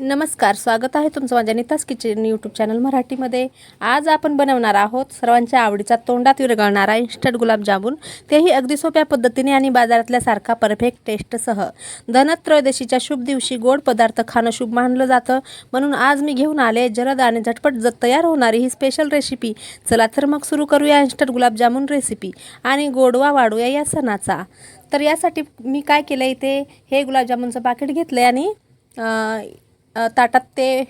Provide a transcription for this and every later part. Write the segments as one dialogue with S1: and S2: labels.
S1: नमस्कार स्वागत आहे तुमचं माझ्या नितास किचन यूट्यूब चॅनल मराठीमध्ये. आज आपण बनवणार आहोत सर्वांच्या आवडीचा तोंडात विरघळणारा इन्स्टंट गुलाबजामुन तेही अगदी सोप्या पद्धतीने आणि बाजारातल्यासारखा परफेक्ट टेस्टसह धनत्रयोदशीच्या शुभ दिवशी गोड पदार्थ खाणं शुभ मानलं जातं. म्हणून आज मी घेऊन आले जलद आणि झटपट जत तयार होणारी ही स्पेशल रेसिपी चला तर मग सुरू करूया इन्स्टंट गुलाबजामुन रेसिपी आणि गोडवा वाढूया या सणाचा. तर यासाठी मी काय केलं इथे? हे गुलाबजामुनचं पाकिट घेतलं आहे आणि ताटात ते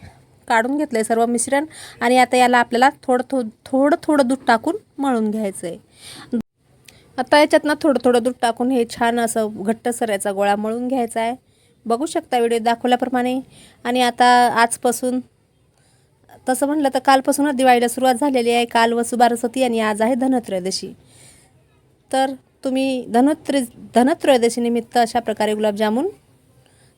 S1: काढून घेतलं आहे सर्व मिश्रण आणि आता याला आपल्याला थोडं थो थोडं थोडं दूध टाकून मळून घ्यायचं आहे आता याच्यात ना थोडं थोडं दूध टाकून हे छान असं घट्ट सऱ्याचा गोळा मळून घ्यायचा आहे बघू शकता व्हिडिओ दाखवल्याप्रमाणे. आणि आता आजपासून तसं म्हटलं तर कालपासूनच दिवाळीला सुरुवात झालेली आहे. काल वसुबारसती आणि आज आहे धनत्रयोदशी. तर तुम्ही धनोत्रय धनत्रयोदशीनिमित्त अशा प्रकारे गुलाबजामुन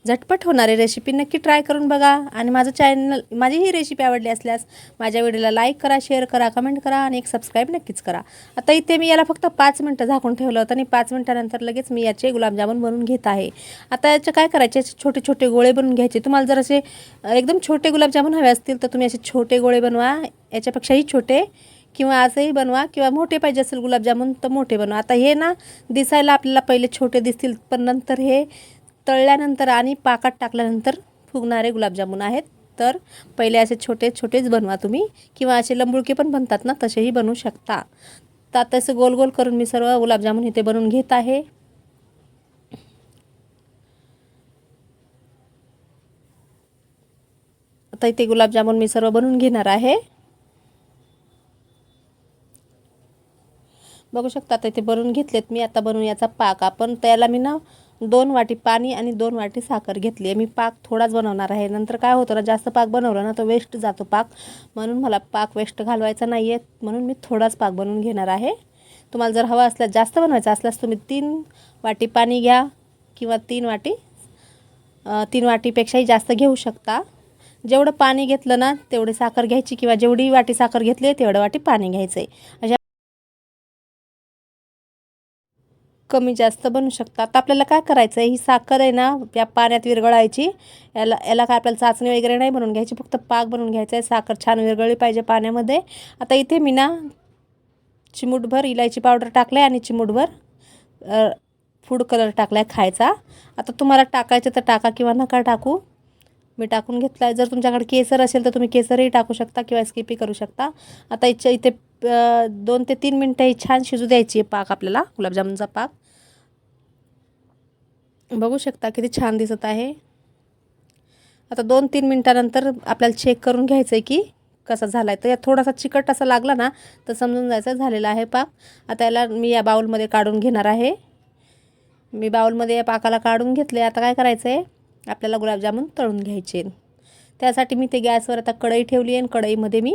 S1: झटपट होणारी रेसिपी नक्की ट्राय करून बघा. आणि माझं चॅनल माझी ही रेसिपी आवडली असल्यास माझ्या व्हिडिओला लाईक करा शेअर करा कमेंट करा आणि एक सबस्क्राईब नक्कीच करा. आता इथे मी याला फक्त पाच मिनटं झाकून ठेवलं होतं आणि पाच मिनटानंतर लगेच मी याचे गुलाबजामुन बनवून घेत आहे. आता याचे काय करायचे? छोटे छोटे गोळे बनवून घ्यायचे. तुम्हाला जर असे एकदम छोटे गुलाबजामुन हवे असतील तर तुम्ही असे छोटे गोळे बनवा. याच्यापेक्षाही छोटे किंवा असंही बनवा किंवा मोठे पाहिजे असेल गुलाबजामुन तर मोठे बनवा. आता हे ना दिसायला आपल्याला पहिले छोटे दिसतील पण नंतर हे तळल्यानंतर आणि पाकात टाकल्यानंतर फुगणारे गुलाबजामुन आहेत. तर पहिले असे छोटे छोटेच बनवा तुम्ही. किंवा असे लंबुळके पण बनतात ना तसेही बनवू शकता. तर आता गोल गोल करून मी सर्व गुलाबजामुन इथे बनवून घेत आहे. आता इथे गुलाबजामुन मी सर्व बनवून घेणार आहे. बघू शकता आता इथे बनवून घेतलेत मी. आता बनवून याचा पाक. आपण त्याला मी ना दोन वाटी पाणी आणि दोन वाटी साखर घेतली आहे. मी पाक थोडाच बनवणार आहे. नंतर काय होतं ना जास्त पाक बनवला ना तो वेस्ट जातो पाक. म्हणून मला पाक वेस्ट घालवायचा नाही आहे म्हणून मी थोडाच पाक बनवून घेणार आहे. तुम्हाला जर हवा असल्यास जास्त बनवायचा असल्यास तुम्ही तीन वाटी पाणी घ्या किंवा तीन वाटी तीन वाटीपेक्षाही जास्त घेऊ शकता. जेवढं पाणी घेतलं ना तेवढी साखर घ्यायची किंवा जेवढी वाटी साखर घेतली आहे तेवढं वाटी पाणी घ्यायचं आहे अशा कमी जास्त बनू शकतात. आता आपल्याला काय करायचं आहे ही साखर आहे ना या पाण्यात विरघळायची. याला याला काय आपल्याला चाचणी वगैरे नाही बनवून घ्यायची फक्त पाक बनवून घ्यायचा आहे साखर छान विरघळली पाहिजे पाण्यामध्ये. आता इथे मी ना चिमूटभर इलायची पावडर टाकलं आहे आणि चिमूटभर फूड कलर टाकला आहे खायचा. आता तुम्हाला टाकायचं तर टाका किंवा नका टाकू. मी टाकून घेतला आहे जर तुमच्याकडे केसर असेल तर तुम्ही केसरही टाकू शकता किंवा स्किपी करू शकता. आता इच्छा इथे दोन ते तीन मिनटं ही छान शिजू द्यायची आहे पाक आपल्याला गुलाबजामुनचा पाक. बघू शकता किती छान दिसत आहे. आता दोन तीन मिनटानंतर आपल्याला चेक करून घ्यायचं आहे की कसा झाला आहे तर या थोडासा चिकट असा लागला ना तर समजून जायचं झालेला आहे पाक आता याला मी या बाउलमध्ये काढून घेणार आहे. मी बाउलमध्ये या पाकाला काढून घेतले. आता काय करायचं आहे आपल्याला गुलाबजामून तळून घ्यायचे. त्यासाठी मी ते गॅसवर आता कढई ठेवली आहे आणि कढईमध्ये मी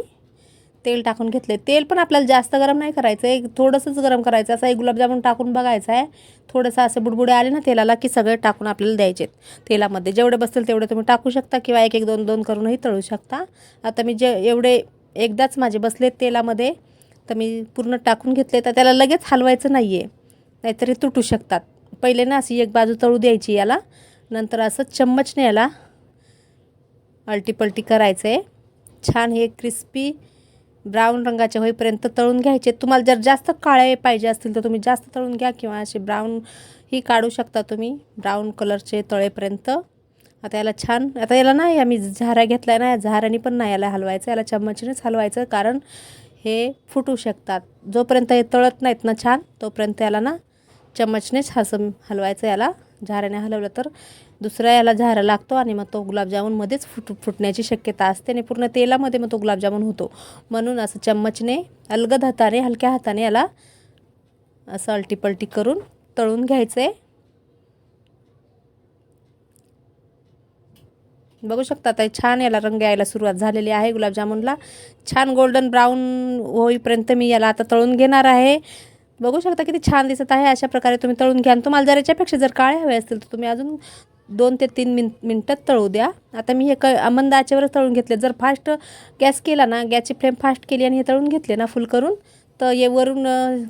S1: तेल टाकून घेतले तेल पण आपल्याला जास्त गरम नाही करायचं आहे थोडंसंच गरम करायचं. असं एक गुलाबजामुन टाकून बघायचं आहे. थोडंसं असे बुडबुडे आले ना तेलाला की सगळे टाकून आपल्याला द्यायचे तेलामध्ये जेवढे बसतील तेवढे तुम्ही टाकू शकता किंवा एक एक दोन दोन करूनही तळू शकता. आता मी जे एवढे एकदाच माझे बसले तेलामध्ये तर मी पूर्ण टाकून घेतले तर त्याला लगेच हलवायचं नाही आहे नाहीतरी तुटू शकतात. पहिले ना अशी एक बाजू तळू द्यायची याला. नंतर असं चम्मचने याला अल्टीपल्टी करायचं आहे छान हे क्रिस्पी ब्राऊन रंगाचे होईपर्यंत तळून घ्यायचे. तुम्हाला जर जास्त काळे पाहिजे असतील तर तुम्ही जास्त तळून घ्या किंवा असे ब्राऊन ही काढू शकता तुम्ही. ब्राऊन कलरचे तळेपर्यंत. आता याला छान आता याला नाही आम्ही झारा घेतल्या आहे ना या झाऱ्याने पण नाही याला हलवायचं. याला चम्मचीनेच हलवायचं कारण हे फुटू शकतात. जोपर्यंत हे तळत नाहीत ना छान तोपर्यंत याला ना चम्मचनेच हसम हलवायचं याला. झाऱ्याने हलवलं तर दुसरा याला झारा लागतो आणि मग तो गुलाबजामुनमध्येच फुट फुटण्याची शक्यता असते आणि पूर्ण तेलामध्ये मग तो गुलाबजामुन होतो. म्हणून असं चम्मचने अलगद हाताने हलक्या हाताने याला असं अलटीपलटी करून तळून घ्यायचं. आहे बघू शकता ताई छान याला रंग यायला सुरुवात झालेली आहे गुलाबजामुनला. छान गोल्डन ब्राऊन होईपर्यंत मी याला आता तळून घेणार आहे. बघू शकता किती छान दिसत आहे. अशा प्रकारे तुम्ही तळून घ्या. तुम्हाला जर याच्यापेक्षा जर काळे हवे असतील तर तुम्ही अजून दोन ते तीन मिन मिनटात तळू द्या. आता मी हे क मंद आचेवरच तळून घेतले. जर फास्ट गॅस केला ना गॅसची फ्लेम फास्ट केली आणि हे तळून घेतले ना फुल करून तर हे वरून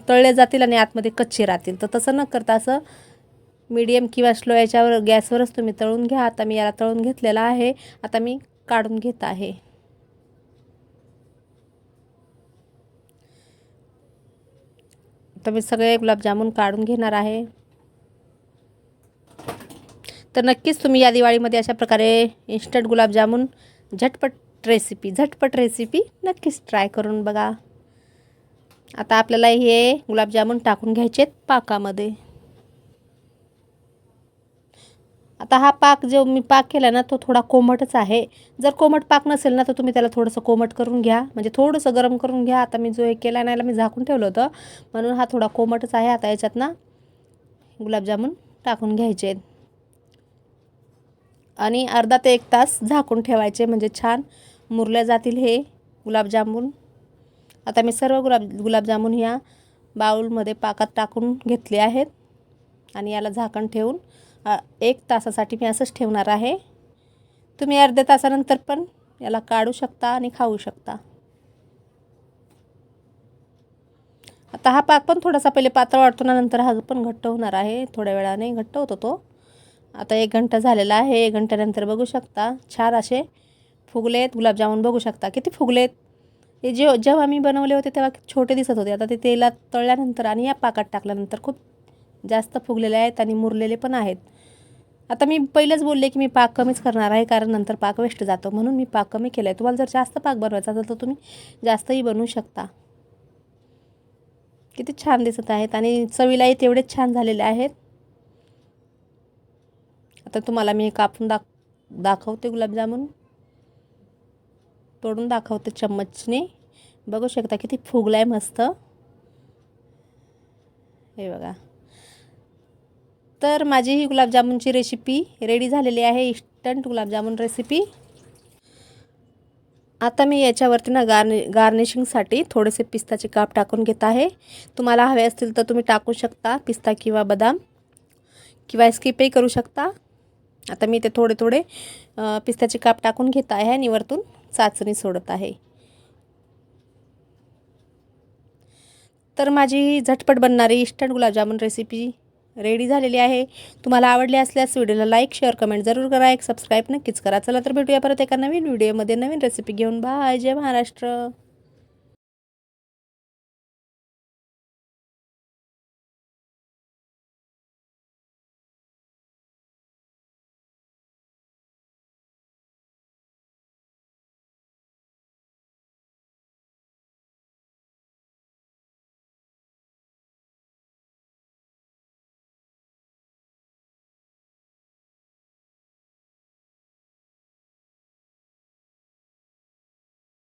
S1: तळले जातील आणि आतमध्ये कच्चे राहतील. तर तसं न करता असं मीडियम किंवा स्लो याच्यावर गॅसवरच तुम्ही तळून घ्या. आता मी याला तळून घेतलेला आहे. आता मी काढून घेत आहे. तर मी सगळे गुलाबजामुन काढून घेणार आहे. तर नक्कीच तुम्ही या दिवाळीमध्ये अशा प्रकारे इन्स्टंट गुलाबजामुन झटपट रेसिपी झटपट रेसिपी नक्कीच ट्राय करून बघा. आता आपल्याला हे गुलाबजामुन टाकून घ्यायचे पाकामध्ये. आता हा पाक जो मी पाक केला ना तो थोडा कोमटच आहे. जर कोमट पाक नसेल ना तर तुम्ही त्याला थोडंसं कोमट करून घ्या. म्हणजे थोडंसं गरम करून घ्या. आता मी जो हे केला ना याला मी झाकून ठेवलं होतं. म्हणून हा थोडा कोमटच आहे आता याच्यात ना गुलाबजामुन टाकून घ्यायचे आहेत. आणि अर्धा ते एक तास झाकून ठेवायचे म्हणजे छान मुरल्या जातील हे गुलाबजामुन. आता मी सर्व गुलाब गुलाबजामुन ह्या बाऊलमध्ये पाकात टाकून घेतले आहेत आणि याला झाकण ठेवून एक तासासाठी मी असंच ठेवणार आहे. तुम्ही अर्ध्या तासानंतर पण याला काढू शकता आणि खाऊ शकता. आता हा पाक पण थोडासा पहिले पातळ वाटतो ना नंतर हा पण घट्ट होणार आहे. थोड्या वेळाने घट्ट होतो तो. आता एक घंटा झालेला आहे. एक घंट्यानंतर बघू शकता. छान असे फुगले आहेत. गुलाबजामुन बघू शकता. किती फुगले आहेत. हे जे जेव्हा मी बनवले होते तेव्हा छोटे दिसत होते. आता ते तेलात तळल्यानंतर आणि या पाकात टाकल्यानंतर खूप जास्त फुगलेले आहेत आणि मुरलेले पण आहेत. आता मी पहिलेच बोलले की मी पाक कमीच करणार आहे कारण नंतर पाक वेस्ट जातो. म्हणून मी पाक कमी केला आहे तुम्हाला जर जास्त पाक बनवायचा असेल तर तुम्ही जास्तही बनवू शकता. किती छान दिसत आहेत आणि चवीलाही तेवढेच छान झालेले आहेत. आता तुम्हाला मी कापून दाख दाखवते गुलाबजामुन. तोडून दाखवते चम्मचने. बघू शकता किती फुगला आहे मस्त. हे बघा. तर माझी ही गुलाबजामुनची रेसिपी रेडी झालेली आहे. इन्स्टंट गुलाबजामुन रेसिपी आता मी याच्यावरती ना गार्नि गार्निशिंगसाठी थोडेसे पिस्ताचे काप टाकून घेत आहे. तुम्हाला हवे असतील तर तुम्ही टाकू शकता पिस्ता किंवा बदाम. किंवा स्किपही करू शकता. आता मी ते थोडे थोडे पिस्त्याचे काप टाकून घेत आहे आणि वरतून चाचणी सोडत आहे. तर माझी झटपट बनणारी इन्स्टंट गुलाबजामुन रेसिपी रेडी झालेली आहे. तुम्हाला आवडली असल्यास व्हिडिओला लाईक शेअर कमेंट जरूर करा. एक सबस्क्राईब नक्कीच करा. चला तर भेटूया परत एका नवीन व्हिडिओमध्ये. नवीन रेसिपी घेऊन. बाय. जय महाराष्ट्र.